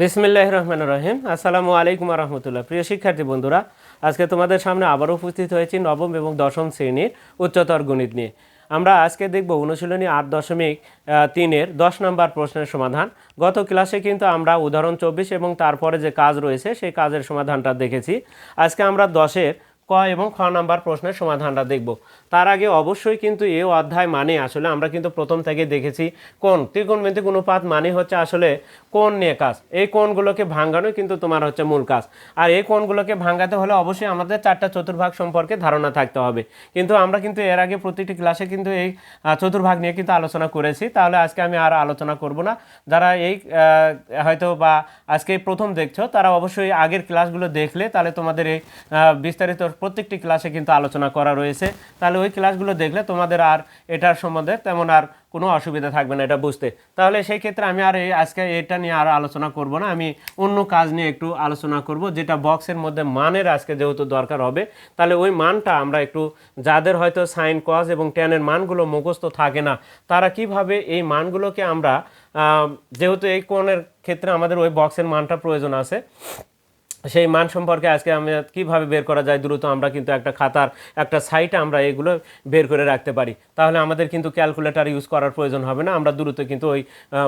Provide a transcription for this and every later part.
বিসমিল্লাহ রহমান রহিম আসসালামু আলাইকুম রহমতুল্লাহ প্রিয় শিক্ষার্থী বন্ধুরা, আজকে তোমাদের সামনে আবারও উপস্থিত হয়েছি নবম এবং দশম শ্রেণির উচ্চতর গণিত নিয়ে। আমরা আজকে দেখব অনুশীলনী আট দশমিক তিনের দশ নম্বর প্রশ্নের সমাধান। গত ক্লাসে কিন্তু আমরা উদাহরণ চব্বিশ এবং তারপরে যে কাজ রয়েছে, সেই কাজের সমাধানটা দেখেছি। আজকে আমরা দশের ক এবং খ নাম্বার প্রশ্নের সমাধানটা দেখব। তার আগে অবশ্যই কিন্তু এই অধ্যায় মানে আসলে আমরা কিন্তু প্রথম থেকে দেখেছি কোন। ত্রিকোণ ত্রিকোণমিতিক অনুপাত মানে হচ্ছে আসলে কোন নিয়ে কাজ। এই কোণগুলোকে ভাঙানো কিন্তু তোমার হচ্ছে মূল কাজ। আর এই কোণগুলোকে ভাঙাতে হলে অবশ্যই আমাদের চারটা চতুর্ভাগ সম্পর্কে ধারণা থাকতে হবে। কিন্তু আমরা কিন্তু এর আগে প্রতিটি ক্লাসে কিন্তু এই চতুর্ভাগ নিয়ে কিন্তু আলোচনা করেছি। তাহলে আজকে আমি আর আলোচনা করব না। যারা এই হয়তো বা আজকে প্রথম দেখছ, তারা অবশ্যই আগের ক্লাসগুলো দেখলে তাহলে তোমাদের এই বিস্তারিত প্রত্যেকটি ক্লাসে কিন্তু আলোচনা করা রয়েছে। তাহলে ওই ক্লাসগুলো দেখলে তোমাদের আর এটার সম্বন্ধে তেমন আর কোনো অসুবিধা থাকবে না এটা বুঝতে। তাহলে সেই ক্ষেত্রে আমি আর এই আজকে এটা নিয়ে আর আলোচনা করব না। আমি অন্য কাজ নিয়ে একটু আলোচনা করব, যেটা বক্সের মধ্যে মানের আজকে যেহেতু দরকার হবে। তাহলে ওই মানটা আমরা একটু, যাদের হয়তো সাইন কজ এবং টেনের মানগুলো মুখস্থ থাকে না, তারা কীভাবে এই মানগুলোকে আমরা যেহেতু এই কোণের ক্ষেত্রে আমাদের ওই বক্সের মানটা প্রয়োজন আছে সেই মান সম্পর্কে আজকে আমরা কীভাবে বের করা যায় দ্রুত আমরা কিন্তু একটা খাতার, একটা সাইটে আমরা এগুলো বের করে রাখতে পারি। তাহলে আমাদের কিন্তু ক্যালকুলেটার ইউজ করার প্রয়োজন হবে না, আমরা দ্রুত কিন্তু ওই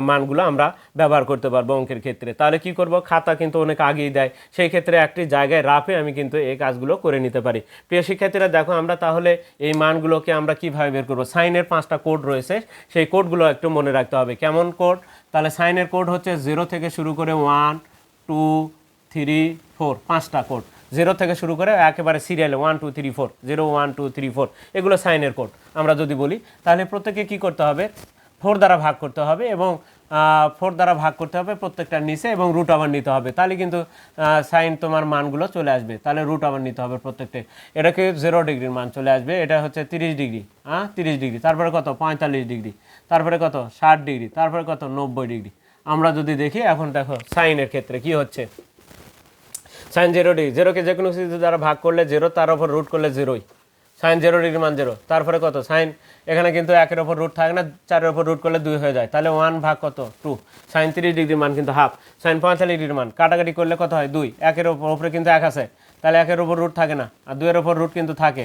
মানগুলো আমরা ব্যবহার করতে পারব অঙ্কের ক্ষেত্রে। তাহলে কি করব? খাতা কিন্তু অনেক আগেই দেয়। সেই ক্ষেত্রে একটি জায়গায় রাফে আমি কিন্তু এই কাজগুলো করে নিতে পারি। প্রিয় শিক্ষার্থীরা, দেখো আমরা তাহলে এই মানগুলোকে আমরা কীভাবে বের করব? সাইনের পাঁচটা কোড রয়েছে, সেই কোডগুলো একটু মনে রাখতে হবে। কেমন কোড? তাহলে সাইনের কোড হচ্ছে জিরো থেকে শুরু করে ওয়ান, টু থ্রি ফোর পাঁচটা কোড জিরো থেকে শুরু করে একেবারে সিরিয়ালে one two three four zero one two three four এগুলো সাইনের কোড আমরা যদি বলি। তাহলে প্রত্যেকে কি করতে হবে? ফোর দ্বারা ভাগ করতে হবে এবং ফোর দ্বারা ভাগ করতে হবে প্রত্যেকটার নিচে এবং রুট আবার নিতে হবে। তাহলে কিন্তু সাইন তোমার মানগুলো চলে আসবে। তাহলে রুট আবার নিতে হবে প্রত্যেকটা এটাকে জিরো ডিগ্রির মান চলে আসবে? এটা হচ্ছে তিরিশ ডিগ্রি হ্যাঁ তিরিশ ডিগ্রি তারপরে কত? পঁয়তাল্লিশ ডিগ্রি তারপরে কত? ষাট ডিগ্রি তারপরে কত? নব্বই ডিগ্রি আমরা যদি দেখি, এখন দেখো সাইনের ক্ষেত্রে কি হচ্ছে? সাইন জিরো ডিগ্রি জিরোকে যে কোনো কিছু দ্বারা ভাগ করলে জিরো, তার ওপর রুট করলে জিরোই। সাইন জিরো ডিগ্রি মান জিরো। তারপরে কত? সাইন, এখানে কিন্তু একের ওপর রুট থাকে না, চারের ওপর রুট করলে দুই হয়ে যায়। তাহলে ওয়ান ভাগ কত? টু সাইন তিরিশ ডিগ্রি মান কিন্তু হাফ সাইন পঁয়তাল্লিশ ডিগ্রি মান। কাটাকাটি করলে কত হয়? দুই। একের ওপর ওপরে কিন্তু এক আছে। তাহলে একের ওপর রুট থাকে না। আর দুইয়ের ওপর রুট কিন্তু থাকে।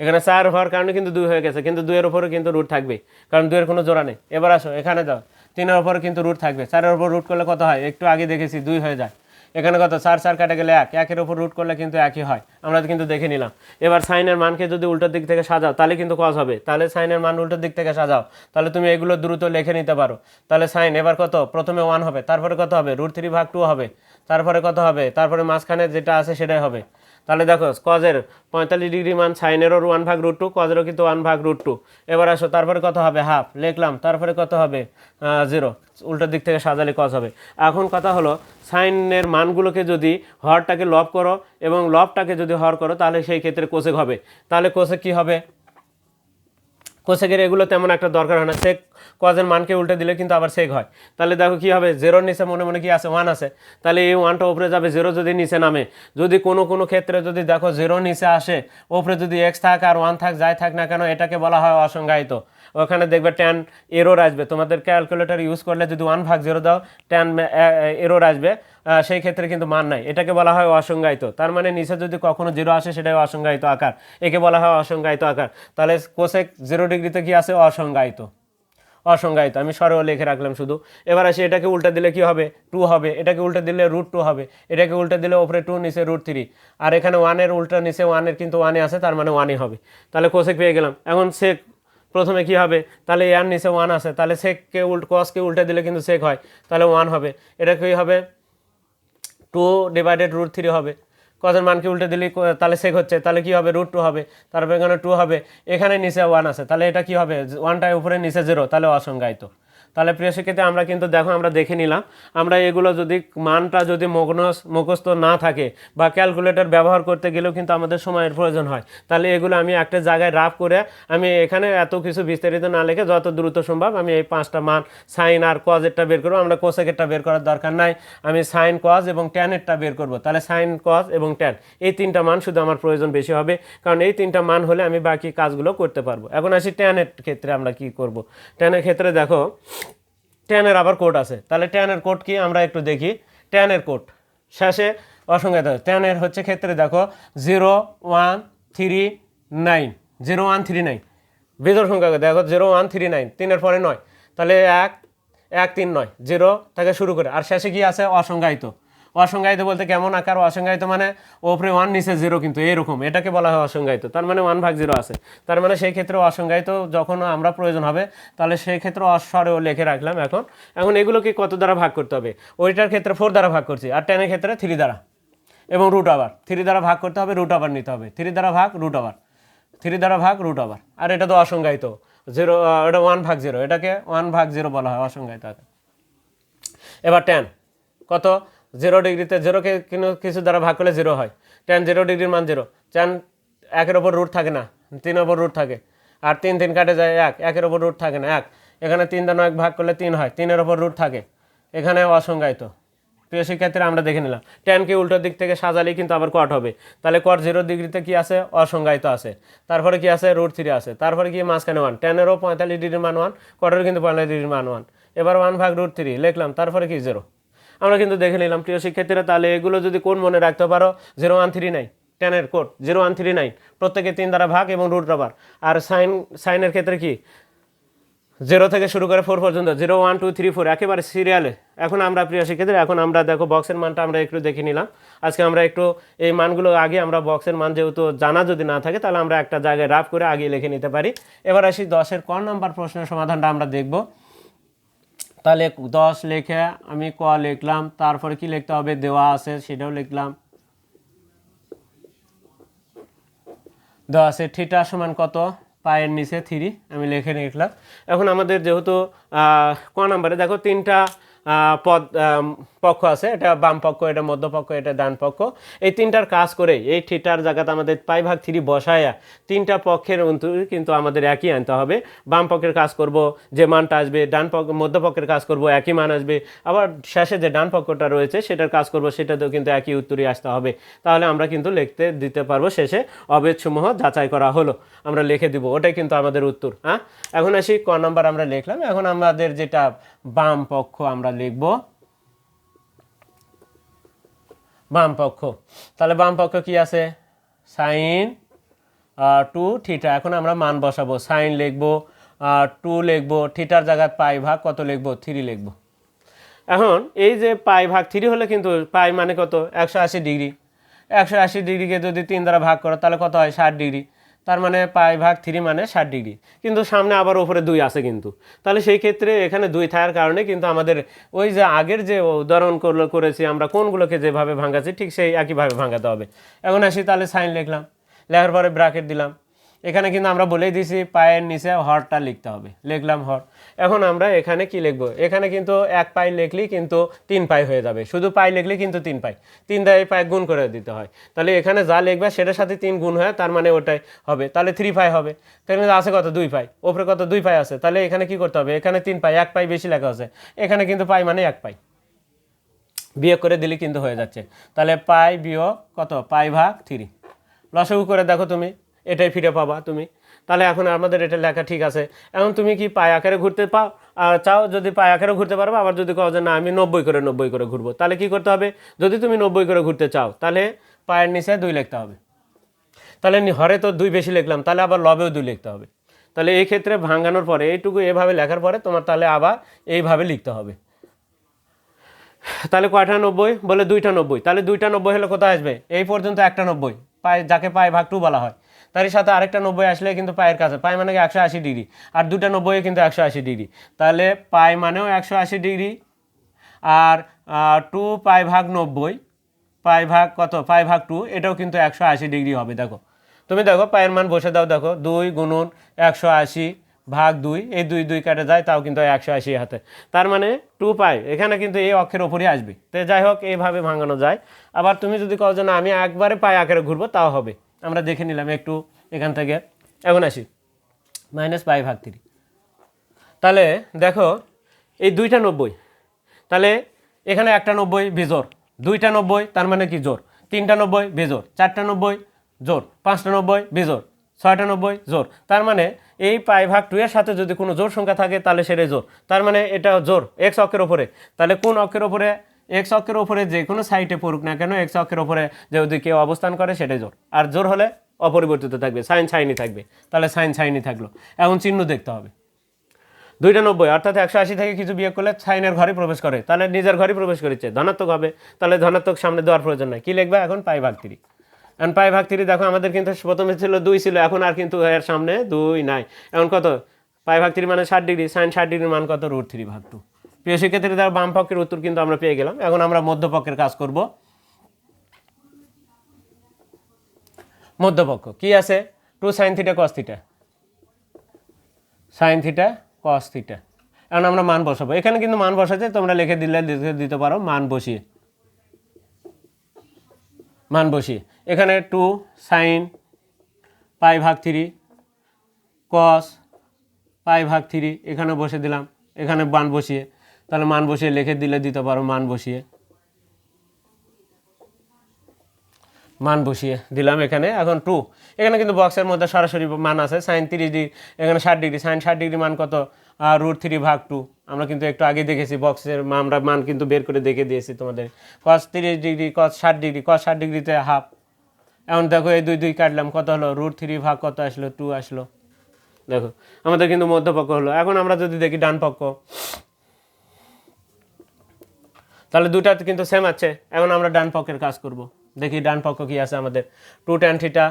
এখানে চার হওয়ার কারণে কিন্তু দুই হয়ে গেছে। কিন্তু দুইয়ের ওপরে কিন্তু রুট থাকবে। কারণ দুইয়ের কোনো জোড়া নেই। এবার আসো, এখানে যাও। তিনের ওপরে কিন্তু রুট থাকবে। চারের ওপর রুট করলে কত হয়? একটু আগে দেখেছি, দুই হয়ে যায়। এখানে কত? চার চার কাটে গেলে এক। একের ওপর রুট করলে কিন্তু একই হয়। আমরা কিন্তু দেখে নিলাম। এবার সাইনের মানকে যদি উল্টোর দিক থেকে সাজাও, তাহলে কিন্তু কজ হবে। তাহলে সাইনের মান উল্টোর দিক থেকে সাজাও। তাহলে তুমি এগুলো দ্রুত লিখে নিতে পারো। তাহলে সাইন এবার কত? প্রথমে ওয়ান হবে। তারপরে কত হবে? রুট থ্রি ভাগ টু হবে। তারপরে কত হবে? তারপরে মাঝখানে যেটা আছে সেটাই হবে। তাহলে দেখো কজের পঁয়তাল্লিশ ডিগ্রি মান সাইনেরও ওয়ান ভাগ রুট টু কজেরও কিন্তু ওয়ান ভাগ রুট টু এবার আসো, তারপরে কত হবে? হাফ লিখলাম, তারপরে কত হবে? জিরো উল্টো দিক থেকে সাজালে কজ হবে। এখন কথা হলো সাইনের মানগুলোকে যদি হরটাকে লব করো এবং লবটাকে যদি হর করো, তাহলে সেই ক্ষেত্রে কোসেক হবে। তাহলে কোসেক কি হবে? কোসেকের এগুলো তেমন একটা দরকার হয় না। সেক কজের মানকে উল্টে দিলে কিন্তু আবার সেক হয়। তাহলে দেখো কি হবে? জিরোর নিচে মনে মনে কি আছে? ওয়ান আছে। তাহলে এই ওয়ানটা ওপরে যাবে জেরো যদি নিচে নামে। যদি কোনো কোনো ক্ষেত্রে যদি দেখো জিরো নিচে আসে ওপরে যদি এক্স থাক আর ওয়ান থাক, যাই থাক না কেন, এটাকে বলা হয় অসংজ্ঞায়িত। ওখানে দেখবে ট্যান এরোর আসবে। তোমাদের ক্যালকুলেটর ইউজ করলে যদি ওয়ান ভাগ জিরো দাও ট্যান এরোর আসবে। সেই ক্ষেত্রে কিন্তু মান নাই। এটাকে বলা হয় অসংজ্ঞায়িত। তার মানে নিচে যদি কখনো জিরো আসে, সেটাই অসংজ্ঞায়িত আকার। একে বলা হয় অসংজ্ঞায়িত আকার। তাহলে কোসেক জিরো ডিগ্রিতে কি আছে? অসংজ্ঞায়িত। অসংজ্ঞায়িত। আমি সরেও লিখে রাখলাম শুধু। এবার আসি, এটাকে উল্টে দিলে কি হবে? টু হবে। এটাকে উল্টে দিলে রুট টু হবে। এটাকে উল্টে দিলে ওপরে টু, নিচে রুট থ্রি। আর এখানে ওয়ানের উল্টা, নিচে ওয়ানের কিন্তু ওয়ানে আছে, তার মানে ওয়ানই হবে। তাহলে কোসেক পেয়ে গেলাম। এখন সেক প্রথমে কি হবে? তাহলে এর নিচে ওয়ান আছে। তাহলে সেককে উল্ট কসকে উল্টে দিলে কিন্তু সেক হয়। তাহলে ওয়ান হবে। এটা কি হবে? টু ডিভাইডেড রুট থ্রি হবে। কজের মানকে উল্টে দিলে তাহলে সেক হচ্ছে, তাহলে কি হবে? রুট টু হবে, তারপর এখানে টু হবে, এখানে নিচে ওয়ান আছে, তাহলে এটা কি হবে? ওয়ানটায় উপরে নিচে জিরো তাহলে অসংজ্ঞায়িত। তাহলে প্রিয় শিক্ষার্থী, আমরা কিন্তু দেখো, আমরা দেখে নিলাম। আমরা এগুলো যদি মানটা যদি মগ্নস মুখস্থ না থাকে বা ক্যালকুলেটর ব্যবহার করতে গেলেও কিন্তু আমাদের সময়ের প্রয়োজন হয়। তাহলে এগুলো আমি একটা জায়গায় রাফ করে আমি এখানে এত কিছু বিস্তারিত না লিখে যত দ্রুত সম্ভব আমি এই পাঁচটা মান সাইন আর কজেরটা বের করব। আমরা কোসেকেরটা বের করার দরকার নাই। আমি সাইন কজ এবং ট্যানেরটা বের করব। তাহলে সাইন কজ এবং ট্যান এই তিনটা মান শুধু আমার প্রয়োজন বেশি হবে। কারণ এই তিনটা মান হলে আমি বাকি কাজগুলো করতে পারব। এখন আসি ট্যানের ক্ষেত্রে আমরা কি করব? ট্যানের ক্ষেত্রে দেখো ট্যানের আবার কোড আছে। তাহলে টেনের কোড কি? আমরা একটু দেখি। টেনের কোড। শেষে অসংখ্যাত টেনের হচ্ছে ক্ষেত্রে দেখো, zero, one, three, nine. Zero, one, three, nine. বিজোর সংখ্যা দেখো, জিরো, ওয়ান, থ্রি, নাইন। তিনের পরে নয়। তাহলে এক এক, তিন, নয়। জিরো থেকে শুরু করে। আর শেষে কি আছে? অসংজ্ঞায়িত। অসংজ্ঞায়িত বলতে কেমন আকার, অসংজ্ঞায়িত মানে ওপরে ওয়ান নিচে জিরো কিন্তু এরকম। এটাকে বলা হয় অসংজ্ঞায়িত। তার মানে ওয়ান ভাগ জিরো আছে। তার মানে সেই ক্ষেত্রে অসংজ্ঞায়িত যখন আমরা প্রয়োজন হবে, তাহলে সেই ক্ষেত্রে অস্বরেও লিখে রাখলাম এখন। এখন এগুলোকে কত দ্বারা ভাগ করতে হবে? ওইটার ক্ষেত্রে ফোর দ্বারা ভাগ করছি, আর টেনের ক্ষেত্রে থ্রি দ্বারা। এবং রুট আবার থ্রি দ্বারা ভাগ করতে হবে রুট আবার নিতে হবে। থ্রি দ্বারা ভাগ রুট আবার থ্রি দ্বারা ভাগ রুট আবার আর এটা তো অসংজ্ঞায়িত। জিরো এটা ওয়ান ভাগ জিরো এটাকে ওয়ান ভাগ জিরো বলা হয়, অসংজ্ঞায়িত এবার টেন কত? জিরো ডিগ্রিতে জিরোকে কিনো- কিছু দ্বারা ভাগ করলে জিরো হয়। টেন জিরো ডিগ্রির মান জিরো টেন একের ওপর রুট থাকে না তিন ওপর রুট থাকে। আর তিন তিন কাটে যায় এক, একের ওপর রুট থাকে না, এক। এখানে তিন দ্বারা এক ভাগ করলে তিন হয়, তিনের ওপর রুট থাকে। এখানে অসংজ্ঞায়িত। প্রিয় শিক্ষার্থীরা, আমরা দেখে নিলাম। টেনকে উল্টো দিক থেকে সাজালেই কিন্তু আবার কট হবে। তাহলে কট জিরো ডিগ্রিতে কি আছে? অসংজ্ঞায়িত আছে। তারপরে কি আছে? রুট থ্রি আছে। তারপরে কি মাঝখানে ওয়ান টেনেরও পঁয়তাল্লিশ ডিগ্রির মান ওয়ান কটেরও কিন্তু পঁয়তাল্লিশ ডিগ্রির মান ওয়ান এবার ওয়ান ভাগ রুট থ্রি লিখলাম। তারপরে কি? জিরো আমরা কিন্তু দেখে নিলাম, প্রিয় শিক্ষার্থীরা, তাহলে এগুলো যদি কোন মনে রাখতে পারো জিরো ওয়ান থ্রি নাইন টেনের code zero one three nine প্রত্যেকে তিন দ্বারা ভাগ এবং রুট রবার আর সাইন সাইনের ক্ষেত্রে কি? জিরো থেকে শুরু করে ফোর পর্যন্ত zero one two three four একেবারে সিরিয়ালে এখন আমরা, প্রিয় শিক্ষার্থী এখন আমরা দেখো বক্সের মানটা আমরা একটু দেখে নিলাম। আজকে আমরা একটু এই মানগুলো আগে আমরা বক্সের মান যেহেতু জানা যদি না থাকে, তাহলে আমরা একটা জায়গায় রাফ করে আগে লিখে নিতে পারি। এবার আসি দশের ক নাম্বার প্রশ্নের সমাধানটা আমরা দেখব। তাহলে দশ লেখে আমি ক লিখলাম, তারপরে কি লিখতে হবে? দেওয়া আছে, সেটাও লিখলাম। দেওয়া আছে, থিটা সমান কত? পায়ের নিচে থ্রি, আমি লিখে লিখলাম এখন আমাদের যেহেতু ক নাম্বারে, দেখো তিনটা পদ পক্ষ আছে, এটা বাম পক্ষ, এটা মধ্যপক্ষ এটা ডান পক্ষ। এই তিনটার কাজ করে এই থিটার জায়গাতে আমাদের পাই ভাগ থ্রি বসায়া তিনটা পক্ষের অন্তর কিন্তু আমাদের একই আনতে হবে। বাম পক্ষের কাজ করব, যে মানটা আসবে, ডান পক্ষ মধ্যপক্ষের কাজ করব, একই মান আসবে। আবার শেষে যে ডান পক্ষটা রয়েছে, সেটার কাজ করব, সেটাতেও কিন্তু একই উত্তরই আসতে হবে। তাহলে আমরা কিন্তু লিখতে দিতে পারব শেষে অবেদসমূহ যাচাই করা হলো। আমরা লিখে দিব, ওটাই কিন্তু আমাদের উত্তর হ্যাঁ? এখন আসি, ক নাম্বার আমরা লিখলাম। এখন আমাদের যেটা বাম পক্ষ আমরা লিখব। বাম পক্ষ। তাহলে বাম পক্ষ কি আছে? Sine two, theta. এখন আমরা মান বসাবো। সাইন লিখব টু লিখব, থিটার জায়গায় পাই ভাগ কত লিখব? থ্রি লিখব। এখন এই যে পাই ভাগ, থ্রি হলে কিন্তু পাই মানে কত? একশো আশি ডিগ্রি। একশো আশি ডিগ্রিকে যদি তিন দ্বারা ভাগ করো, তাহলে কত হয়? ষাট ডিগ্রি। তার মানে পাই ভাগ থ্রি মানে ষাট ডিগ্রি। কিন্তু সামনে আবার ওপরে দুই আছে কিন্তু। তাহলে সেই ক্ষেত্রে এখানে দুই থাকার কারণে কিন্তু আমাদের ওই যে আগের যে উদাহরণ করল, করেছি আমরা কোনগুলোকে যেভাবে ভাঙাচ্ছি, ঠিক সেই একইভাবে ভাঙাতে হবে। এখন আসি তাহলে সাইন লিখলাম, লেখার পরে ব্রাকেট দিলাম। এখানে কিন্তু আমরা বলেই দিয়েছি, পায়ের নিচে হরটা লিখতে হবে। লিখলাম হর। এখন আমরা এখানে কি লিখব? এখানে কিন্তু এক পাই লিখলেই কিন্তু তিন পাই হয়ে যাবে। শুধু পাই লিখলেই কিন্তু তিন পাই। তিন দায় পাই গুণ করে দিতে হয়। তাহলে এখানে যা লিখবে সেটার সাথে তিন গুণ হয় তার মানে ওটাই হবে। তাহলে থ্রি পাই হবে। তাহলে আছে কত? দুই পাই। ওপরে কত? দুই পাই আছে। তাহলে এখানে কি করতে হবে? এখানে তিন পাই। এক পাই বেশি লেখা আছে। এখানে কিন্তু পাই মানে এক পাই। বিয়োগ করে দিলে কিন্তু হয়ে যাচ্ছে। তাহলে পাই বিয়োগ কত? পাই ভাগ থ্রি লসগু করে দেখো তুমি। এটাই ফিরে পাবা তুমি। তাহলে এখন আমাদের এটা লেখা ঠিক আছে। এখন তুমি কি পায়ে আকারে ঘুরতে পাও? আর চাও যদি পায়ে আকারে ঘুরতে পারব, আবার যদি কও যে না, আমি নব্বই করে নব্বই করে ঘুরবো, তাহলে কি করতে হবে? যদি তুমি নব্বই করে ঘুরতে চাও, তাহলে পায়ের নিচে দুই লিখতে হবে। তাহলে হরে তো দুই বেশি লিখলাম, তাহলে আবার লবেও দুই লিখতে হবে। তাহলে এই ক্ষেত্রে ভাঙানোর পরে, এইটুকু এভাবে লেখার পরে তোমার তাহলে আবার এইভাবে লিখতে হবে। তাহলে কয়টা নব্বই? বলে দুইটা নব্বই। তাহলে দুইটা নব্বই হলে কোথায় আসবে? এই পর্যন্ত একটা নব্বই। পায়ে যাকে পায়ে ভাগ টু বলা হয়। তারই সাথে আরেকটা নব্বই আসলে কিন্তু পায়ের কাছে। পায়ে মানে একশো আশি ডিগ্রি, আর দুটা নব্বই কিন্তু একশো আশি ডিগ্রি। তাহলে পায়ে মানেও একশো আশি ডিগ্রি, আর টু পাই ভাগ নব্বই পাই ভাগ কত? পাই ভাগ টু, এটাও কিন্তু একশো আশি ডিগ্রি হবে, দেখো। তুমি দেখো, পায়ের মান বসে দাও, দেখো, দুই গুণন একশো আশি ভাগ দুই, এই দুই দুই কাটে যায়, তাও কিন্তু একশো আশি হাতে। তার মানে টু পাই এখানে কিন্তু এই অক্ষের ওপরই আসবে। তো যাই হোক, এইভাবে ভাঙানো যায়। আবার তুমি যদি কও যে না, আমি একবারে পায়ে আকারে ঘুরবো, তাও হবে। আমরা দেখে নিলাম একটু এখান থেকে। এখন আসি। মাইনাস পাই ভাগ থ্রি তাহলে দেখো, এই দুইটা নব্বই। তাহলে এখানে একটা নব্বই বেজোর দুইটা নব্বই, তার মানে কি জোর তিনটা নব্বই বেজোর চারটা নব্বই জোর পাঁচটা নব্বই বেজোর ছয়টা নব্বই জোর তার মানে এই পাই ভাগ টু এর সাথে যদি কোনো জোর সংখ্যা থাকে, তাহলে সেটাই জোর তার মানে এটা জোর এক্স অক্ষের ওপরে তাহলে কোন অক্ষের ওপরে এক্স অক্ষের ওপরে যে কোনো সাইটে পড়ুক না কেন এক্স অক্ষের ওপরে যদি কেউ অবস্থান করে, সেটাই জোর। আর জোর হলে অপরিবর্তিত থাকবে, সাইন সাইনই থাকবে। তাহলে সাইন সাইনই থাকল। এখন চিহ্ন দেখতে হবে। দুইটা নব্বই, অর্থাৎ একশো আশি থেকে কিছু বিয়োগ করলে সাইনের ঘরে প্রবেশ করে। তাহলে নিজের ঘরে প্রবেশ করেছে, ধনাত্মক হবে। তাহলে ধনাত্মক সামনে দেওয়ার প্রয়োজন নাই। কী লিখবে এখন? পাই ভাগ তিরি। এখন পাই ভাগ তিরি, দেখো আমাদের কিন্তু প্রথমে ছিল দুই ছিল, এখন আর কিন্তু এর সামনে দুই নাই। এখন কত? পাই ভাগ তিরি মানে ষাট ডিগ্রি, সাইন ষাট ডিগ্রির মান কত? রুট থ্রি ভাগ টু প্রিয় শিক্ষার্থীরা দ্বারা বাম পক্ষের উত্তর কিন্তু আমরা পেয়ে গেলাম। এখন আমরা মধ্যপক্ষের কাজ করব। মধ্যপক্ষ, কি আছে? Two sine theta, cos theta. Sine theta, cos theta. এখন আমরা মান বসাবো। এখানে কিন্তু মান বসাতে তোমরা লিখে দিলে দিতে পারো, মান বসিয়ে। মান বসিয়ে। এখানে টু সাইন পাই ভাগ থ্রি, কস পাই ভাগ থ্রি, এখানে বসে দিলাম, এখানে মান বসিয়ে। তাহলে মান বসিয়ে লিখে দিলে দিতে পারো, মান বসিয়ে। মান বসিয়ে দিলাম এখানে। এখন টু এখানে কিন্তু বক্সের মধ্যে সরাসরি মান আছে সাইন তিরিশ ডিগ্রি, এখানে ষাট ডিগ্রি সাইন ষাট ডিগ্রি মান কত? আর রুট থ্রি ভাগ টু আমরা কিন্তু একটু আগে দেখেছি বক্সের আমরা মান কিন্তু বের করে দেখে দিয়েছি তোমাদের। কস তিরিশ ডিগ্রি কস ষাট ডিগ্রি কস ষাট ডিগ্রিতে হাফ এখন দেখো, এই দুই দুই কাটলাম, কত হলো? রুট থ্রি ভাগ কত আসলো? টু আসলো। দেখো, আমাদের কিন্তু মধ্যপক্ষ হলো। এখন আমরা যদি দেখি ডান পক্ষ তাহলে দুটা কিন্তু সেম আছে। এখন আমরা ডান পক্ষের কাজ করব। দেখি ডান পক্ষ কি আছে আমাদের। টু ট্যান থিটা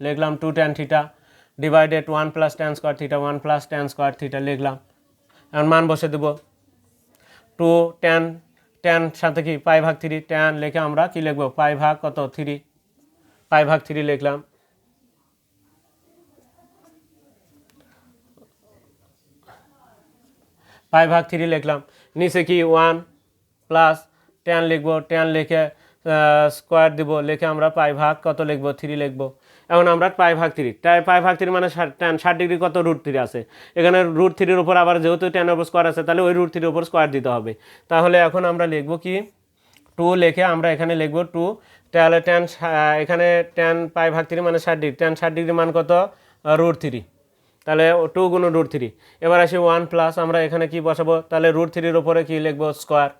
লিখলাম two tan theta divided one plus tan square theta one plus tan square theta লিখলাম। এখন মান বসে দেব। টু ট্যান ট্যান সাথে কি পাই ভাগ থ্রি ট্যান লিখে আমরা কি লিখব? পাই ভাগ কত? থ্রি পাই ভাগ থ্রি লিখলাম। পাই ভাগ থ্রি লিখলাম। নিচে কি ওয়ান প্লাস টেন লিখব টেন লিখে স্কোয়ার দিব, লিখে আমরা পাই ভাগ কত লিখব? থ্রি লিখব। এখন আমরা পাই ভাগ থ্রি তাই পাই ভাগ থ্রি মানে টেন ষাট ডিগ্রি কত রুট থ্রি আছে? এখানে রুট থ্রির উপর আবার যেহেতু টেনের উপর স্কোয়ার আছে, তাহলে ওই রুট থ্রির উপর স্কোয়ার দিতে হবে। তাহলে এখন আমরা লিখব কি? টু লিখে আমরা এখানে লিখব টু তাহলে টেন এখানে টেন পাই ভাগ থ্রি মানে ষাট ডিগ্রি টেন ষাট ডিগ্রি মান কত? রুট থ্রি তাহলে টু গুণ রুট থ্রি এবার আসি ওয়ান প্লাস আমরা এখানে কি বসাবো? তাহলে রুট থ্রির উপরে কি লিখব? স্কোয়ার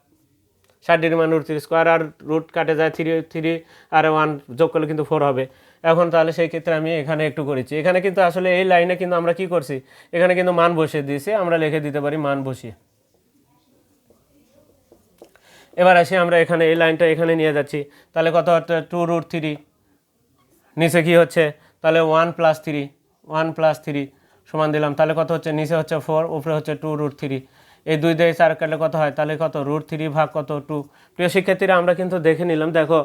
ষাট ডিগ্রি মান রুট থ্রি স্কোয়ার আর রুট কাটে যায় থ্রি থ্রি আর ওয়ান যোগ করলে কিন্তু ফোর হবে। এখন তাহলে সেই ক্ষেত্রে আমি এখানে একটু করেছি। এখানে কিন্তু আসলে এই লাইনে কিন্তু আমরা কি করছি? এখানে কিন্তু মান বসিয়ে দিয়েছি। আমরা লিখে দিতে পারি মান বসিয়ে। এবার আসি আমরা এখানে, এই লাইনটা এখানে নিয়ে যাচ্ছি। তাহলে কত হচ্ছে? টু রুট থ্রি নিচে কি হচ্ছে? তাহলে one plus three one plus three সমান দিলাম। তাহলে কত হচ্ছে? নিচে হচ্ছে ফোর উপরে হচ্ছে টু রুট থ্রি এই দুই দিয়ে চার কাটলে কত হয়? তাহলে কত? রুট থ্রি ভাগ কত? টু প্রিয় শিক্ষার্থীরা, আমরা কিন্তু দেখে নিলাম, দেখো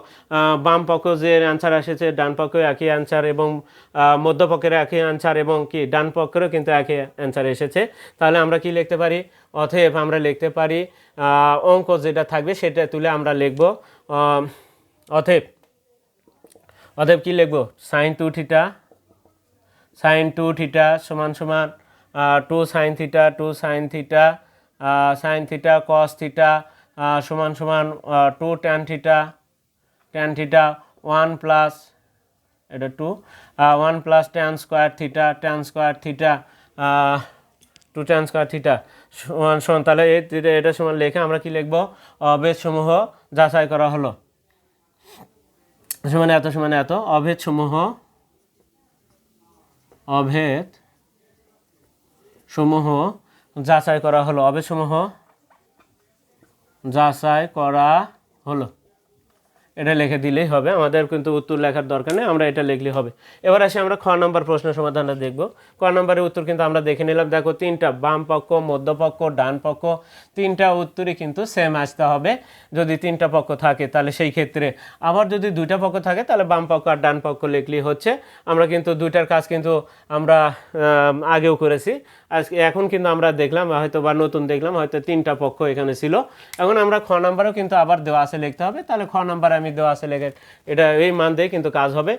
বাম পক্ষ যে অ্যান্সার এসেছে, ডান পক্ষেও একই অ্যান্সার এবং মধ্যপক্ষের একই অ্যান্সার এবং কি, ডান পক্ষেরও কিন্তু একই অ্যান্সার এসেছে। তাহলে আমরা কি লিখতে পারি? অতএব আমরা লিখতে পারি অঙ্ক যেটা থাকবে সেটা তুলে আমরা লিখব অতএব অতএব কি লিখব? Sine two theta sine two theta সমান সমান two sine theta two sine theta sine theta cos theta সমান সমান two tan theta tan theta one plus এটা two one plus tan square theta tan square theta two tan square theta সমান সমান, তাহলে এটা সমান লিখে আমরা কি লিখব? অভেদ সমূহ যাচাই করা হলো। সমান এত সমান এত, অভেদ সমূহ অভেদ সমূহ যাচাই করা হলো। অবেসমূহ যাচাই করা হলো। এটা লিখে দিলেই হবে। আমাদের কিন্তু উত্তর লেখার দরকার নেই। আমরা এটা লিখলেই হবে। এবার আসি আমরা খ নম্বর প্রশ্ন সমাধানটা দেখব। ক নম্বরের উত্তর কিন্তু আমরা দেখে নিলাম। দেখো, তিনটা বাম পক্ষ মধ্যপক্ষ ডান পক্ষ, তিনটা উত্তরই কিন্তু সেম আসতে হবে। যদি তিনটা পক্ষ থাকে, তাহলে সেই ক্ষেত্রে আবার যদি দুইটা পক্ষ থাকে, তাহলে বাম পক্ষ আর ডান পক্ষ লিখলেই হচ্ছে। আমরা কিন্তু দুইটার কাজ কিন্তু আমরা আগেও করেছি। আজকে এখন কিন্তু আমরা দেখলাম হয়তো বা নতুন দেখলাম, হয়তো তিনটা পক্ষ এখানে ছিল। এখন আমরা খ নাম্বারও কিন্তু আবার দেওয়া আছে লিখতে হবে। তাহলে খ নাম্বার আমি দেওয়া আছে লেখে এটা এই মান দিয়ে কিন্তু কাজ হবে।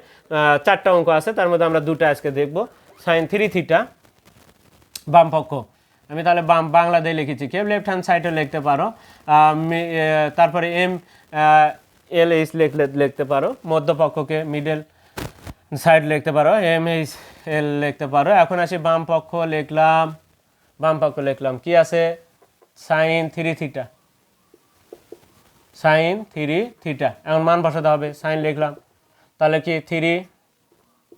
চারটা অঙ্ক আছে, তার মধ্যে আমরা দুটো আজকে দেখব। সাইন থ্রি থিটা বাম পক্ষ। আমি তাহলে বাম, বাংলা দিয়ে লিখেছি। কেউ লেফট হ্যান্ড সাইডে লিখতে পারো। তারপরে এম এল এইচ লিখলে, লিখতে পারো। মধ্যপক্ষকে মিডল সাইড লিখতে পারো এম এইচ এল লিখতে পারো। এখন আসি বাম পক্ষ লিখলাম, বাম পক্ষ লিখলাম। কি আছে? Sine three theta sine three theta এখন মান বসাতে হবে সাইন লিখলাম। তাহলে কি থ্রি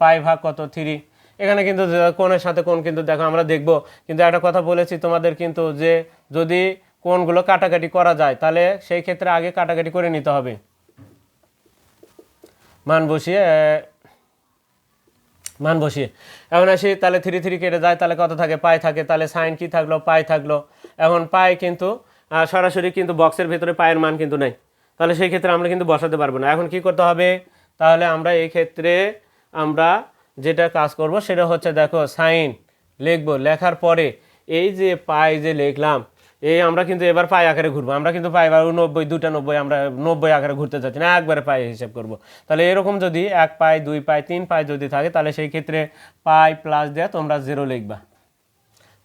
পাই ভাগ কত? থ্রি এখানে কিন্তু কোণের সাথে কোণ কিন্তু দেখো, আমরা দেখব। কিন্তু একটা কথা বলেছি তোমাদের কিন্তু যে যদি কোণগুলো কাটাকাটি করা যায়, তাহলে সেই ক্ষেত্রে আগে কাটাকাটি করে নিতে হবে। মান বসিয়ে মান বসিয়ে। এখন আসি, তাহলে থ্রি থ্রি কেটে যায়, তাহলে কত থাকে? পাই থাকে। তাহলে সাইন কি থাকল? পাই থাকল। এখন পাই কিন্তু সরাসরি কিন্তু বক্সের ভেতরে পায়ের মান কিন্তু নেই। তাহলে সেই ক্ষেত্রে আমরা কিন্তু বসাতে পারব না। এখন কি করতে হবে? তাহলে আমরা এই ক্ষেত্রে আমরা যেটা কাজ করব, সেটা হচ্ছে দেখো সাইন লিখব। লেখার পরে এই যে পাই যে লিখলাম এই আমরা কিন্তু এবার পায়ে আকারে ঘুরবো। আমরা কিন্তু পাই এবার নব্বই দুটা নব্বই, আমরা নব্বই আকারে ঘুরতে চাচ্ছি না, একবারে পায়ে হিসাব করব। তাহলে এরকম যদি এক পাই দুই পাই তিন পাই যদি থাকে, তাহলে সেই ক্ষেত্রে পাই প্লাস দেয়া তোমরা জিরো লিখবা।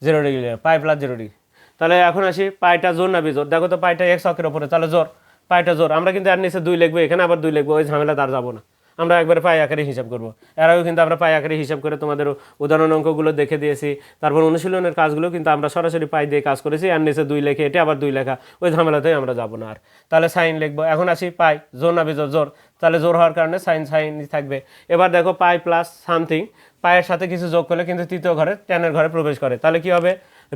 Zero degree pi plus zero degree তাহলে এখন আসি, পাইটা জোর না বিজোর? দেখো তো পাইটা এক অক্ষের ওপরে, তাহলে জোর। পাইটা জোর। আমরা কিন্তু এর নিচে দুই লিখব, এখানে আবার দুই লিখব, ওই ঝামেলা তার যাব না। আমরা একবারে পায়ে আকারে হিসাব করব। এর আগেও কিন্তু আমরা পাই আকারে হিসাব করে তোমাদের উদাহরণ অঙ্কগুলো দেখে দিয়েছি। তারপর অনুশীলনের কাজগুলো কিন্তু আমরা সরাসরি পায়ে দিয়ে কাজ করেছি। এর নিচে দুই লেখে, এটা আবার দুই লেখা। ওই ঝামেলাতেই আমরা যাব না আর। তাহলে সাইন লিখব। এখন আসি পাই, জোর না বিজোর? জোর। তাহলে জোর হওয়ার কারণে সাইন সাইন থাকবে। এবার দেখো পাই প্লাস সামথিং। পায়ের সাথে কিছু যোগ করলে কিন্তু তৃতীয় ঘরে, টেনের ঘরে প্রবেশ করে। তাহলে কি হবে?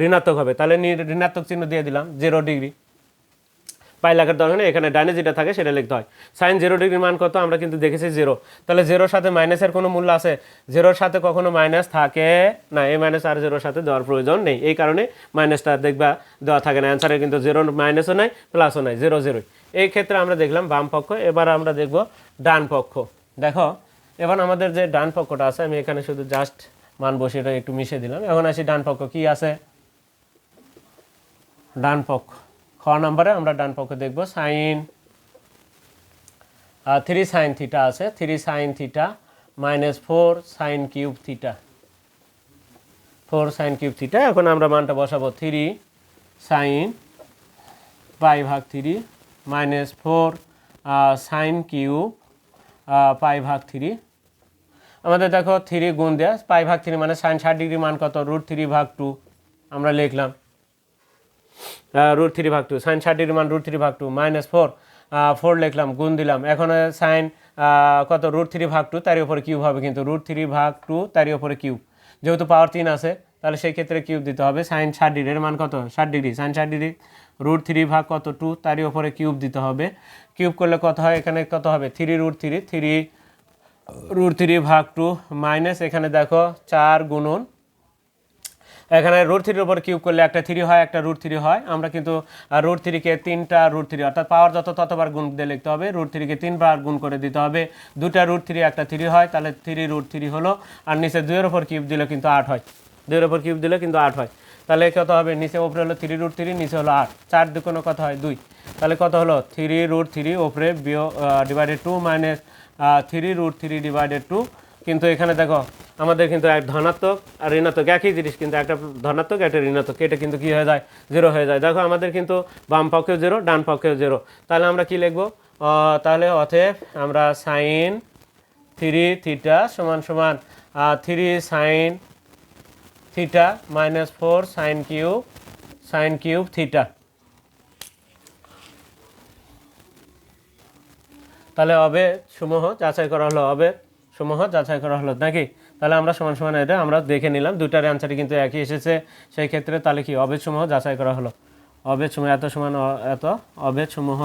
ঋণাত্মক হবে। তাহলে ঋণাত্মক চিহ্ন দিয়ে দিলাম, জিরো ডিগ্রি। পাই লাগার দরকার নেই এখানে ডাইনে যেটা থাকে সেটা লিখতে হয়। সাইন জিরো ডিগ্রির মান কত? আমরা কিন্তু দেখেছি জিরো তাহলে জিরোর সাথে মাইনাসের কোনো মূল্য আছে? জিরোর সাথে কখনো মাইনাস থাকে না। এই মাইনাস আর জিরোর সাথে দেওয়ার প্রয়োজন নেই। এই কারণে মাইনাসটা দেখবা দেওয়া থাকে না। অ্যান্সারে কিন্তু জিরো মাইনাসও নাই প্লাসও নাই জিরো জিরোই এই ক্ষেত্রে আমরা দেখলাম বাম পক্ষ, এবার আমরা দেখব ডান পক্ষ। দেখো, এবার আমাদের যে ডান পক্ষটা আছে, আমি এখানে শুধু জাস্ট মান এটা একটু মিশে দিলাম। এখন আসি ডান পক্ষ, কি আছে? ডান পক্ষ। খ নম্বরে আমরা ডান পক্ষ দেখব সাইন থ্রি সাইন থিটা আছে, three sine theta minus four sine cube theta. Four sine cube theta, এখন আমরা মানটা বসাবো থ্রি সাইন পাই ভাগ three minus four sine cube pi ভাগ থ্রি। আমাদের দেখো থ্রি গুণ দেয়া, পাই ভাগ থ্রি মানে সাইন ষাট ডিগ্রি মান কত? রুট থ্রি ভাগ টু। আমরা লিখলাম। রুট থ্রি ভাগ টু সাইন ষাট ডিগ্রি মান রুট থ্রি ভাগ টু মাইনাস ফোর ফোর লিখলাম, গুণ দিলাম। এখন সাইন কত? রুট থ্রি ভাগ টু তারই উপরে কিউব হবে কিন্তু রুট থ্রি ভাগ টু তারই উপরে কিউব যেহেতু পাওয়ার তিন আছে, তাহলে সেই ক্ষেত্রে কিউব দিতে হবে। সাইন ষাট ডিগ্রির মান কত? ষাট ডিগ্রি। সাইন ষাট ডিগ্রি রুট থ্রি ভাগ কত? টু তারই উপরে কিউব দিতে হবে। কিউব করলে কত হয়? এখানে কত হবে? Three root three three root three ভাগ টু মাইনাস এখানে দেখো, চার গুণন এখানে রুট থ্রির উপর কিউব করলে একটা থ্রি হয়, একটা রুট থ্রি হয়। আমরা কিন্তু রুট থ্রিকে তিনটা রুট থ্রি অর্থাৎ পাওয়ার যত ততবার গুণ দিয়ে লিখতে হবে রুট থ্রিকে তিনবার গুণ করে দিতে হবে। দুটা রুট থ্রি একটা থ্রি হয়, তাহলে থ্রি রুট থ্রি হলো, আর নিচে দুইয়ের ওপর কিউব দিলে কিন্তু আট হয়। দুইয়ের ওপর কিউব দিলে কিন্তু আট হয়। তাহলে কত হবে? নিচে ওপরে হলো থ্রি রুট থ্রি নিচে হলো আট। চার দুকোনো কত হয়? দুই। তাহলে কত হলো? থ্রি রুট থ্রি ওপরে bio divided two minus three root three divided two কিন্তু এখানে দেখো, আমাদের কিন্তু এক ধনাত্মক আর ঋণাত্মক। একই জিনিস কিন্তু একটা ধনাত্মক, একটা ঋণাত্মক। এটা কিন্তু কি হয়ে যায়? জিরো হয়ে যায়। দেখো, আমাদের কিন্তু বাম পক্ষেও জিরো ডান পক্ষেও জিরো তাহলে আমরা কি লিখব? তাহলে অতএব আমরা সাইন থ্রি থিটা সমান সমান three sine theta minus four sine cube sine cube theta তাহলে হবে সমূহ যাচাই করা হলো। হবে সমূহ যাচাই করা হলো। নাকি? তাহলে আমরা সমান সমান এটা আমরা দেখে নিলাম। দুটার অ্যান্সারই কিন্তু একই এসেছে। সেই ক্ষেত্রে তাহলে কি অবেদ সমূহ যাচাই করা হলো? অবেদ সমূহ এত সমান এত? অবেদ সমূহ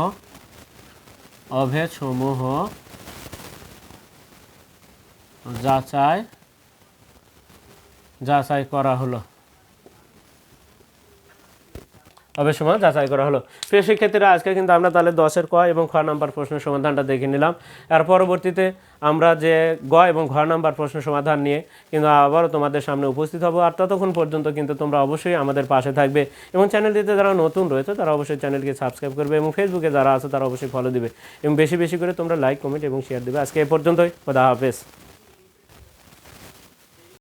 অভেদ সমূহ যাচাই যাচাই করা হলো। হবে সময় যাচাই করা হলো। প্রিয় শিক্ষার্থীরা, আজকে কিন্তু আমরা তাহলে দশের ক এবং খ নাম্বার প্রশ্নের সমাধানটা দেখে নিলাম। এর পরবর্তীতে আমরা যে গ এবং ঘ নাম্বার প্রশ্নের সমাধান নিয়ে কিন্তু আবারও তোমাদের সামনে উপস্থিত হব। আর ততক্ষণ পর্যন্ত কিন্তু তোমরা অবশ্যই আমাদের পাশে থাকবে এবং চ্যানেলটিতে যারা নতুন রয়েছে, তারা অবশ্যই চ্যানেলকে সাবস্ক্রাইব করবে এবং ফেসবুকে যারা আছে, তারা অবশ্যই ফলো দিবে। এবং বেশি বেশি করে তোমরা লাইক কমেন্ট এবং শেয়ার দেবে। আজকে এ পর্যন্তই। খোদা হাফেজ।